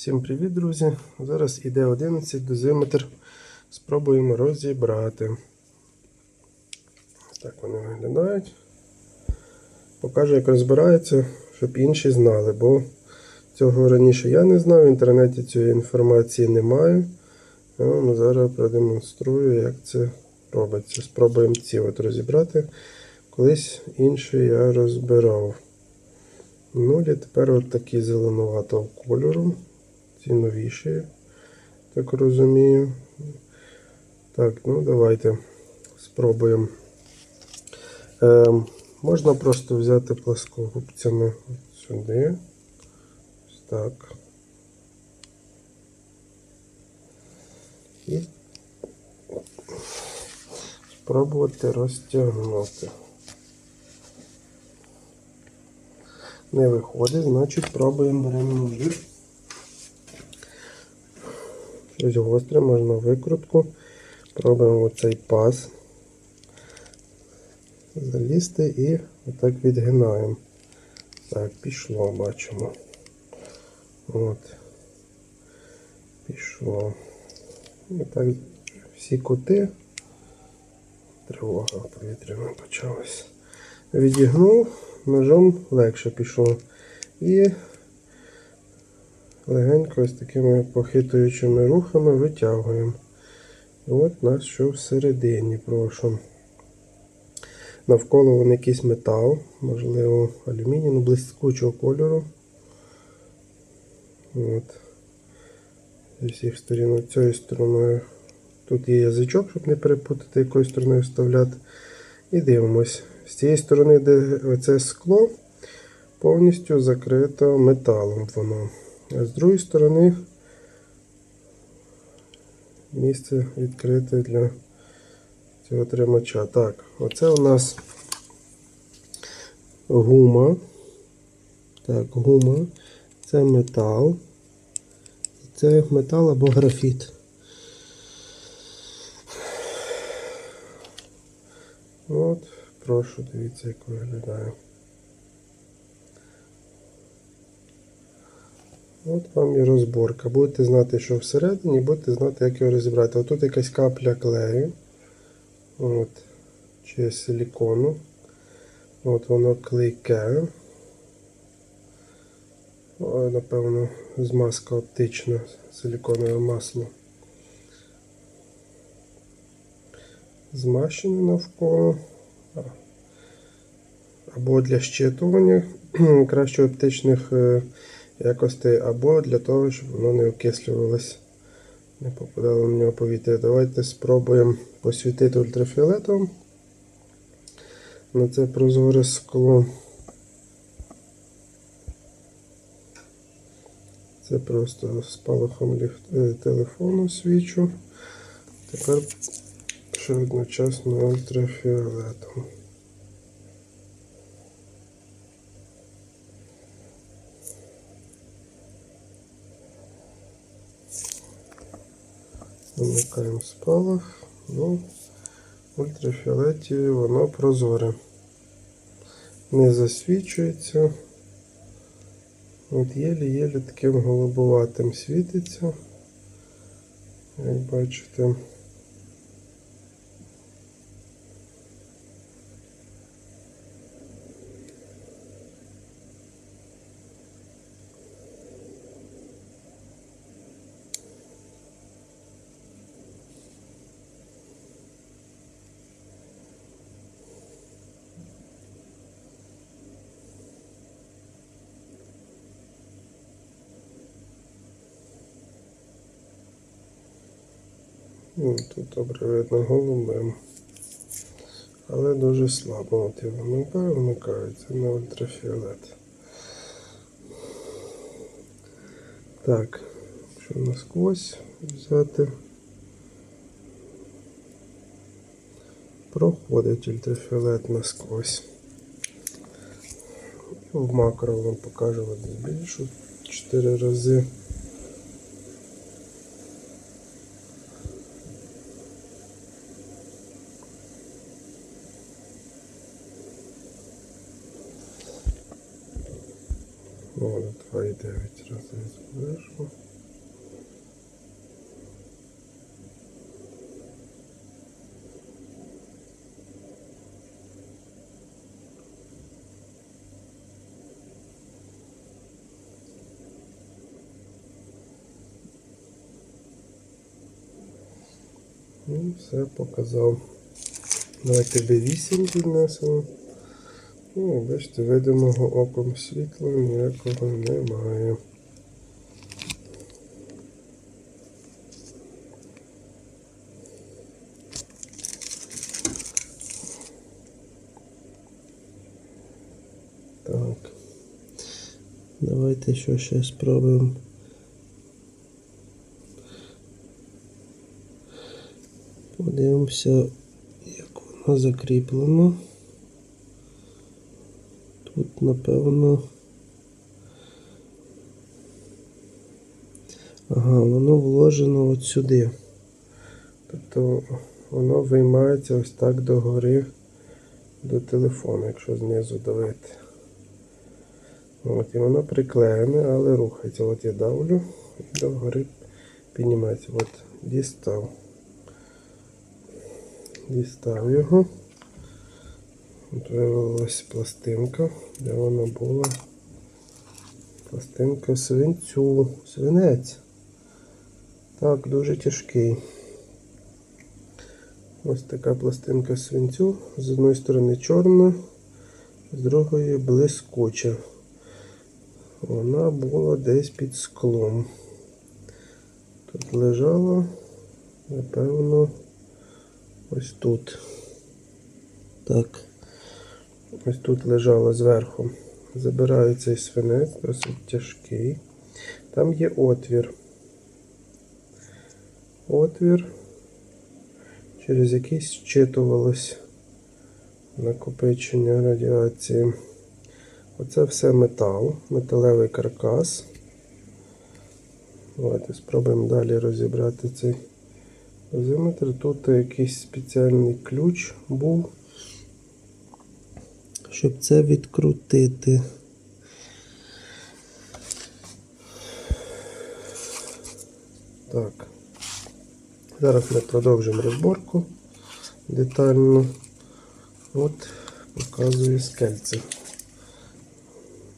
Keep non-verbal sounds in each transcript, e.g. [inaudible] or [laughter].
Всім привіт, друзі! Зараз іде 11 дозиметр. Спробуємо розібрати. Так вони виглядають. Покажу, як розбирається, щоб інші знали, бо цього раніше я не знав, в інтернеті цієї інформації немає. Я вам зараз продемонструю, як це робиться. Спробуємо ці от розібрати. Колись інші я розбирав. Нулі тепер от такі зеленуватого кольору. Ці новіші, так розумію. Так, ну давайте спробуємо. Е, можна просто взяти плоскогубцями сюди. Ось так. І спробувати розтягнути. Не виходить, значить пробуємо беремо ножик. Щось гостре, можна викрутку. Пробуємо оцей паз. Залізти і отак відгинаємо. Так, пішло, бачимо. От. Пішло. І так всі кути. Тривога повітряна почалась. Відігнув, ножом легше пішло. І легенько ось такими похитуючими рухами витягуємо. І от у нас що всередині, прошу. Навколо вон якийсь метал, можливо, алюміній, ну, блискучого кольору. От. Зі всіх сторін цією стороною. Тут є язичок, щоб не перепутати, якою стороною вставляти. І дивимось. З цієї сторони, де оце скло, повністю закрито металом воно. А з другої сторони місце відкрите для цього тримача. Так, оце у нас гума. Так, гума. Це метал. Це метал або графіт. От, прошу, дивіться, як виглядає. От вам і розборка. Будете знати, що всередині, будете знати, як його розібрати. От тут якась капля клею. От. Чи силікону. От воно клейке. О, напевно, змазка оптична, силіконове масло. Змащене навколо. Або для щитування [clears throat] краще оптичних е, якостей, або для того, щоб воно не окислювалось, не попадало на нього повітря. Давайте спробуємо посвітити ультрафіолетом на це прозоре скло. Це просто спалахом е, телефону свічу. Тепер ще одночасно ультрафіолетом. Вимикаємо спалах. Ну, в ультрафіолеті воно прозоре. Не засвічується. От єлі-єлі таким голубоватим світиться. Як бачите. Ну, Тут добре видно голубим. Але дуже слабо. От я вимикаю. Це на ультрафіолет. Так, що насквозь взяти. Проходить ультрафіолет насквозь. В макро вам покажу більшу 4 рази. О, два і 9 разів зверху. Ну, все показав. Давайте B8 піднесемо. Ну, і бачите, видимого оком світла ніякого немає. Так. Давайте що ще спробуємо. Подивимося, як воно закріплено. Тут, напевно. Ага, воно вложено от сюди. Тобто воно виймається ось так догори до телефону, якщо знизу давити. От, і воно приклеєне, але рухається. От я давлю і догори піднімається. От, дістав. Дістав його. От виявилася пластинка, де вона була. Пластинка свинцю. Свинець. Так, дуже тяжкий. Ось така пластинка свинцю. З одної сторони чорна, з другої блискуча. Вона була десь під склом. Тут лежала, напевно, ось тут. Так. Ось тут лежала зверху. Забираю цей свинець, досить тяжкий. Там є отвір. Отвір, через який зчитувалось накопичення радіації. Оце все метал, металевий каркас. Давайте спробуємо далі розібрати цей дозиметр. Тут якийсь спеціальний ключ був щоб це відкрутити. Так. Зараз ми продовжимо розборку детально. От, показую скельце.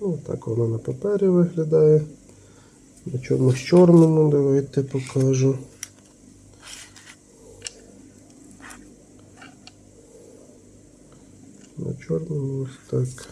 Ну, так воно на папері виглядає. На чомусь чорному, давайте покажу. На чорному ось так.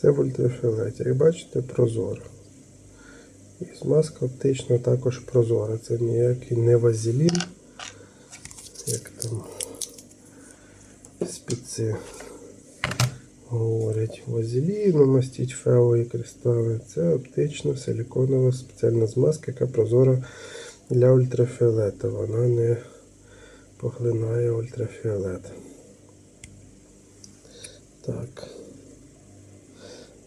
Це в ультрафіолеті. Як бачите, прозоро. І смазка оптична також прозора. Це ніякий не вазелін як там спеці говорять, вазеліну мастіть феові кристали. Це оптична силіконова спеціальна змазка, яка прозора для ультрафіолету. Вона не поглинає ультрафіолет. Так.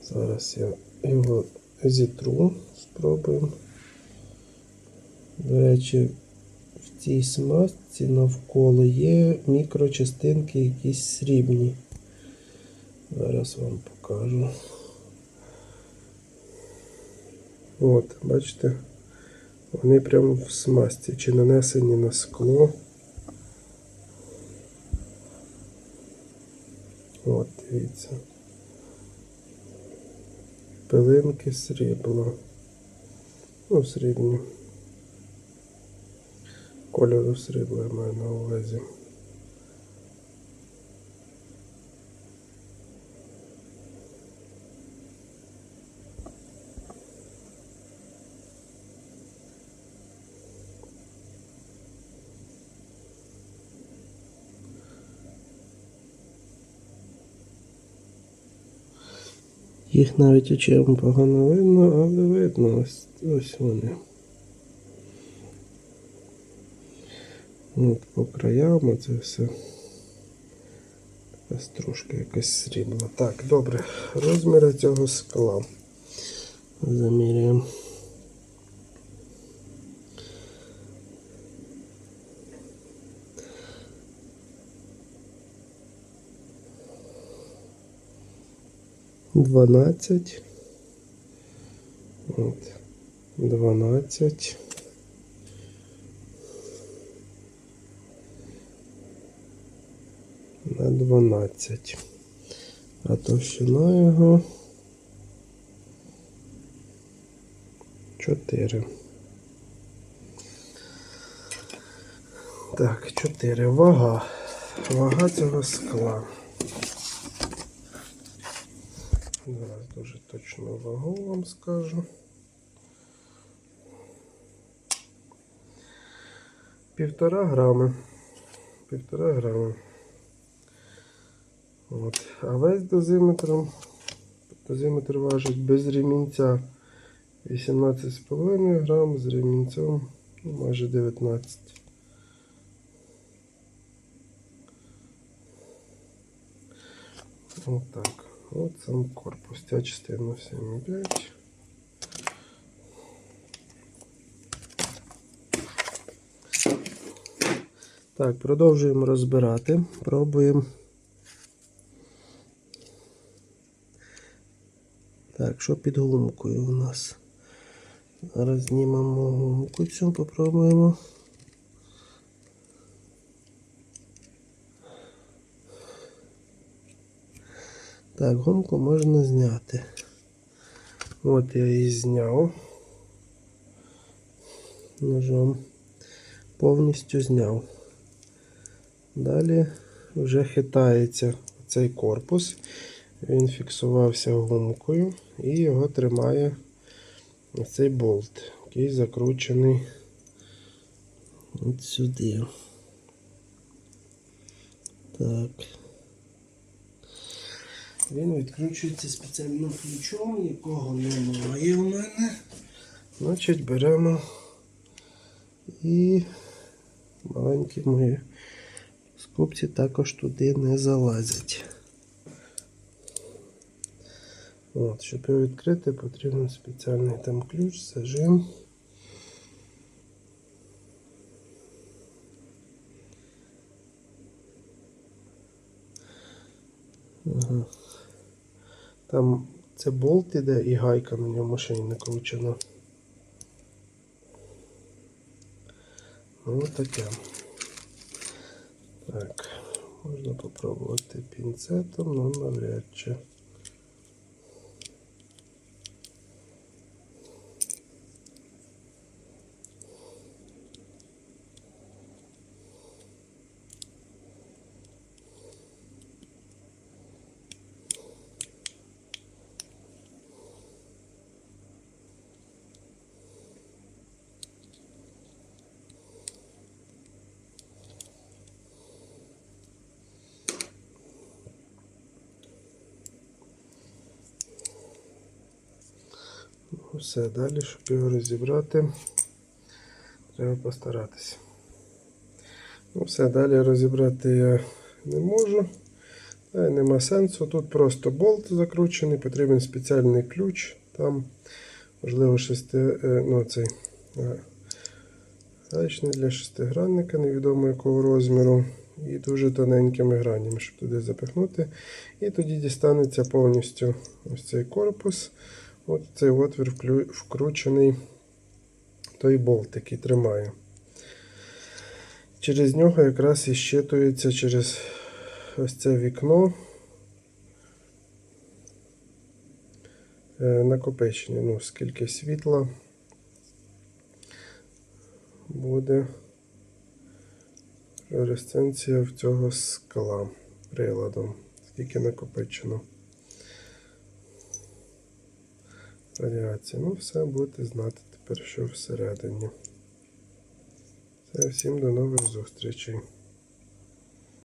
Зараз я його зітру, спробуємо. До речі, цій смазці навколо є мікрочастинки якісь срібні. Зараз вам покажу. От, бачите, вони прямо в смазці чи нанесені на скло. От, дивіться. Пилинки срібла. Ну, срібні. Кольору срібла я маю на увазі. Їх навіть очем погано видно, але видно ось, ось вони. От по краям оце все. Ось трошки якесь срібло. Так, добре. Розміри цього скла. Заміряємо. Дванадцять. От. Дванадцять. На дванадцять. А товщина його. Чотири. Так, чотири. Вага. Вага цього скла. Зараз дуже точну вагу вам скажу. Півтора грами. Півтора грами. От. А весь дозиметром, дозиметр важить без ремінця 18,5 грам, з ремінцем майже 19. Отак. От сам корпус. Ця частина 7,5. Так, продовжуємо розбирати. Пробуємо. Так, що під гумкою у нас? Зараз знімемо гумку цю, попробуємо. Так, гумку можна зняти. От я її зняв. Ножом. Повністю зняв. Далі вже хитається цей корпус. Він фіксувався гумкою і його тримає цей болт, який закручений от сюди. Так. Він відкручується спеціальним ключом, якого немає у мене. Значить, беремо і маленькі мої скупці також туди не залазять. От, щоб його відкрити, потрібен спеціальний там ключ, зажим. Ага. Там це болт іде і гайка на ньому ще й накручена. Ну таке. Так, можна попробувати пінцетом, але навряд чи. Все, далі, щоб його розібрати, треба постаратися. Ну, все, далі розібрати я не можу. Та й нема сенсу. Тут просто болт закручений, потрібен спеціальний ключ. Там, можливо, шести, е, ну, цей е, гаечний для шестигранника, невідомо якого розміру. І дуже тоненькими гранями, щоб туди запихнути. І тоді дістанеться повністю ось цей корпус. От цей отвір вкручений той болт, який тримає. Через нього якраз і щитується через ось це вікно е, накопичення. Ну, скільки світла буде флуоресценція в цього скла приладом. Скільки накопичено. Радіації. Ну, все будете знати тепер, що всередині. Все, всім до нових зустрічей.